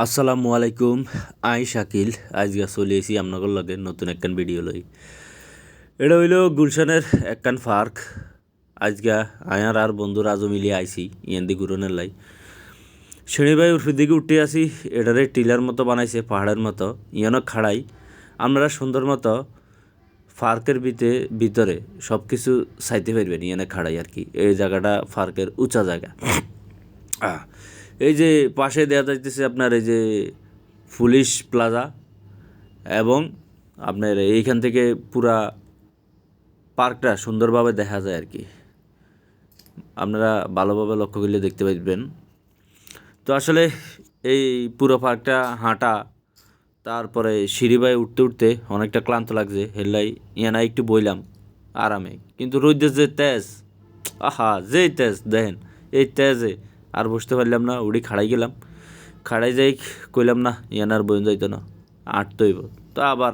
আসসালামু আলাইকুম, আই শাকিল। আজকে চলে এসি আপনাদের লগে নতুন একখান ভিডিও লই। এটা হইল গুলশানের একখান পার্ক। আজকে আয়ার আর বন্ধুরা আজও মিলিয়ে আইসি ইয়ান্দি ঘুরনের লাই। শ্রেণি ভাই উর্ফির দিকে উঠে আসি, এটারে টিলার মতো বানাইছে, পাহাড়ের মতো। ইয়ানো খাড়াই। আপনারা সুন্দর মতো পার্কের ভিতরে ভিতরে সব কিছু চাইতে পারবেন, ইয়ানে খাড়াই আর কি। এই জায়গাটা পার্কের উঁচা জায়গা। এই যে পাশে দেওয়া যাইতেছে আপনার এই যে পুলিশ প্লাজা এবং আপনার এইখান থেকে পুরা পার্কটা সুন্দরভাবে দেখা যায় আর কি। আপনারা ভালোভাবে লক্ষ্য করলে দেখতে পাইবেন। তো আসলে এই পুরো পার্কটা হাঁটা, তারপরে সিঁড়ি বাই উঠতে উঠতে অনেকটা ক্লান্ত লাগছে, হেললাই, ইয়ানা একটু বইলাম আরামে। কিন্তু রোদের যে তেজ, আহা যে তেজ, দেখেন, এই তেজে আর বসতে পারলাম না, উড়ি খাড়াই গেলাম। খাড়াই যাই কইলাম, না, ইয়ান আর বইন যাইতো না, আটতে হইব। তো আবার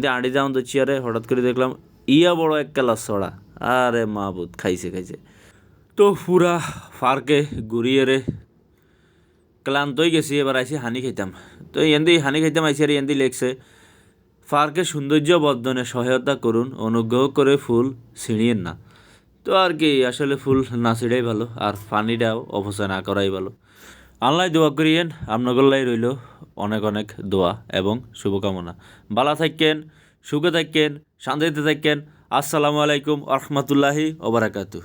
দিয়ে আঁড়ি যাওন তো চেয়ারে হঠাৎ করে দেখলাম, ইয়া বড় এক কেলাস সড়া। আরে মা মাহবুদ খাইছে খাইছে। তো পুরা পার্কে ঘুরিয়ে রে ক্লান্ত হয়ে গেছি, এবার আইসি হানি খাইতাম। তো এন্দি হানি খাইতাম, আইসি আর এন্দি লেখছে পার্কের সৌন্দর্য বর্ধনে সহায়তা করুন, অনুগ্রহ করে ফুল ছিঁড়িয়েন না। তো আর কি, আসলে ফুল না ছিড়াই ভালো, আর পানিটাও অপচয় না করাই ভালো। আল্লাহ দোয়া করিয়েন আপনাগল্লাই রইল অনেক অনেক দোয়া এবং শুভকামনা। ভালো থাকেন, সুখে থাকেন, শান্তিতে থাকেন। আসসালামু আলাইকুম রহমতুল্লাহি ওবরাকাতু